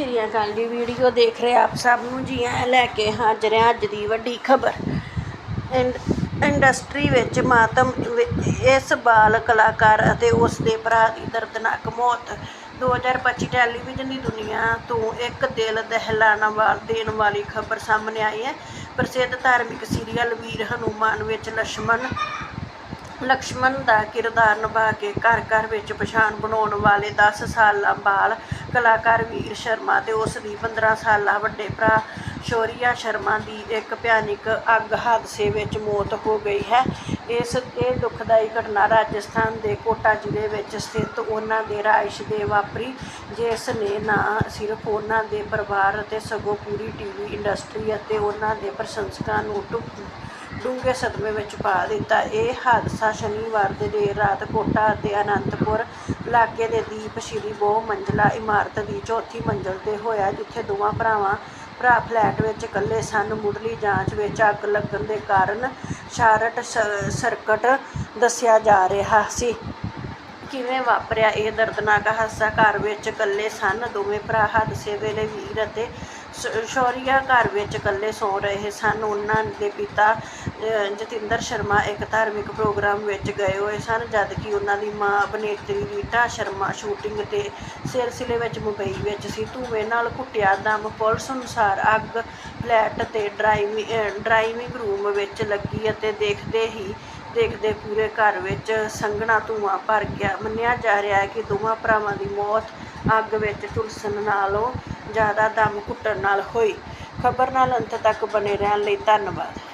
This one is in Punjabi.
ਸ੍ਰੀ ਅਕਾਲ ਜੀ ਵੀਡੀਓ ਦੇਖ ਰਹੇ ਆਪ ਸਭ ਨੂੰ ਜੀ ਆ ਲੈ ਕੇ ਹਾਜ਼ਰ ਹਾਂ ਅੱਜ ਦੀ ਵੱਡੀ ਖਬਰ। ਇੰਡਸਟਰੀ ਵਿੱਚ ਮਾਤਮ ਇਸ ਬਾਲ ਕਲਾਕਾਰ ਅਤੇ ਉਸ ਦੇ ਭਰਾ ਦੀ ਦਰਦਨਾਕ ਮੌਤ। 2025 ਟੈਲੀਵਿਜ਼ਨ ਦੀ ਦੁਨੀਆ ਤੋਂ ਇੱਕ ਦਿਲ ਦਹਿਲਾਣਾ ਵਾਲ ਦੇਣ ਵਾਲੀ ਖਬਰ ਸਾਹਮਣੇ ਆਈ ਹੈ। ਪ੍ਰਸਿੱਧ ਧਾਰਮਿਕ ਸੀਰੀਅਲ ਵੀਰ ਹਨੂਮਾਨ ਵਿੱਚ ਲక్ష్మణ ਲక్ష్మణ ਦਾ ਕਿਰਦਾਰ ਨਿਭਾ ਕੇ ਘਰ ਘਰ ਵਿੱਚ ਪਛਾਣ ਬਣਾਉਣ ਵਾਲੇ 10 ਸਾਲਾਂ ਬਾਲ ਕਲਾਕਾਰ ਵੀਰ ਸ਼ਰਮਾ ਤੇ ਉਸ ਦੀ 15 ਸਾਲਾ ਵੱਡੇ ਭਰਾ ਸ਼ੌਰੀਆ ਸ਼ਰਮਾ ਦੀ ਇੱਕ ਭਿਆਨਕ ਅੱਗ ਹਾਦਸੇ ਵਿੱਚ ਮੌਤ ਹੋ ਗਈ ਹੈ। ਇਸ ਇਹ ਦੁਖਦਾਈ ਘਟਨਾ ਰਾਜਸਥਾਨ ਦੇ ਕੋਟਾ ਜ਼ਿਲ੍ਹੇ ਵਿੱਚ ਸਥਿਤ ਉਹਨਾਂ ਦੇ ਰਾਇਸ਼ ਦੇ ਵਾਪਰੀ, ਜਿਸ ਨੇ ਨਾ ਸਿਰਫ ਉਹਨਾਂ ਦੇ ਪਰਿਵਾਰ ਅਤੇ ਸਗੋਂ ਪੂਰੀ ਟੀਵੀ ਇੰਡਸਟਰੀ ਅਤੇ ਉਹਨਾਂ ਦੇ ਪ੍ਰਸ਼ੰਸਕਾਂ ਨੂੰ ਡੂੰਘੇ ਸਦਮੇ ਵਿੱਚ ਪਾ ਦਿੱਤਾ। ਇਹ ਹਾਦਸਾ ਸ਼ਨੀਵਾਰ ਦੇ ਦੇਰ ਰਾਤ ਕੋਟਾ ਅਤੇ ਅਨੰਤਪੁਰ ਇਲਾਕੇ ਦੇ ਦੀਪ ਬਹੁ ਮੰਜ਼ਲਾ ਇਮਾਰਤ ਦੀ ਚੌਥੀ ਮੰਜ਼ਲ ਤੇ ਹੋਇਆ, ਜਿੱਥੇ ਦੋਵਾਂ ਭਰਾਵਾਂ ਭਰਾ ਫਲੈਟ ਵਿੱਚ ਇਕੱਲੇ ਸਨ। ਮੁੱਢਲੀ ਜਾਂਚ ਵਿੱਚ ਅੱਗ ਲੱਗਣ ਦੇ ਕਾਰਨ ਸ਼ਾਰਟ ਸਰਕਟ ਦੱਸਿਆ ਜਾ ਰਿਹਾ ਸੀ। ਕਿਵੇਂ ਵਾਪਰਿਆ ਇਹ ਦਰਦਨਾਕ ਹਾਦਸਾ? ਘਰ ਵਿੱਚ ਇਕੱਲੇ ਸਨ। ਦੋਵੇਂ ਭਰਾ ਹਾਦਸੇ ਵੇਲੇ ਵੀਰ ਅਤੇ ਸ਼ੌਰੀਆ ਘਰ ਵਿੱਚ ਇਕੱਲੇ ਸੌ ਰਹੇ ਸਨ। ਉਹਨਾਂ ਦੇ ਪਿਤਾ ਜਤਿੰਦਰ ਸ਼ਰਮਾ ਇੱਕ ਧਾਰਮਿਕ ਪ੍ਰੋਗਰਾਮ ਵਿੱਚ ਗਏ ਹੋਏ ਸਨ ਜਦਕਿ ਉਹਨਾਂ ਦੀ ਮਾਂ ਅਭਿਨੇਤਰੀ ਰੀਟਾ ਸ਼ਰਮਾ ਸ਼ੂਟਿੰਗ ਦੇ ਸਿਲਸਿਲੇ ਵਿੱਚ ਮੁੰਬਈ ਵਿੱਚ ਸੀ। ਧੂਏ ਨਾਲ ਘੁੱਟਿਆ ਦਮ ਪੁਲਿਸ ਅਨੁਸਾਰ ਅੱਗ, ਫਲੈਟ ਤੇ ਡਰਾਈਵਿੰਗ ਡਰਾਈਵਿੰਗ ਰੂਮ ਵਿੱਚ ਲੱਗੀ ਅਤੇ ਦੇਖਦੇ ਹੀ ਦੇਖਦੇ ਪੂਰੇ ਘਰ ਵਿੱਚ ਸੰਘਣਾ ਧੂੰਆਂ ਭਰ ਗਿਆ। ਮੰਨਿਆ ਜਾ ਰਿਹਾ ਹੈ ਕਿ ਦੋਵਾਂ ਭਰਾਵਾਂ ਦੀ ਮੌਤ ਅੱਗ ਵਿੱਚ ਝੁਲਸਣ ਨਾਲੋਂ ਜ਼ਿਆਦਾ ਦਮ ਘੁੱਟਣ ਨਾਲ ਹੋਈ। ਖਬਰ ਨਾਲ ਅੰਤ ਤੱਕ ਬਣੇ ਰਹਿਣ ਲਈ ਧੰਨਵਾਦ।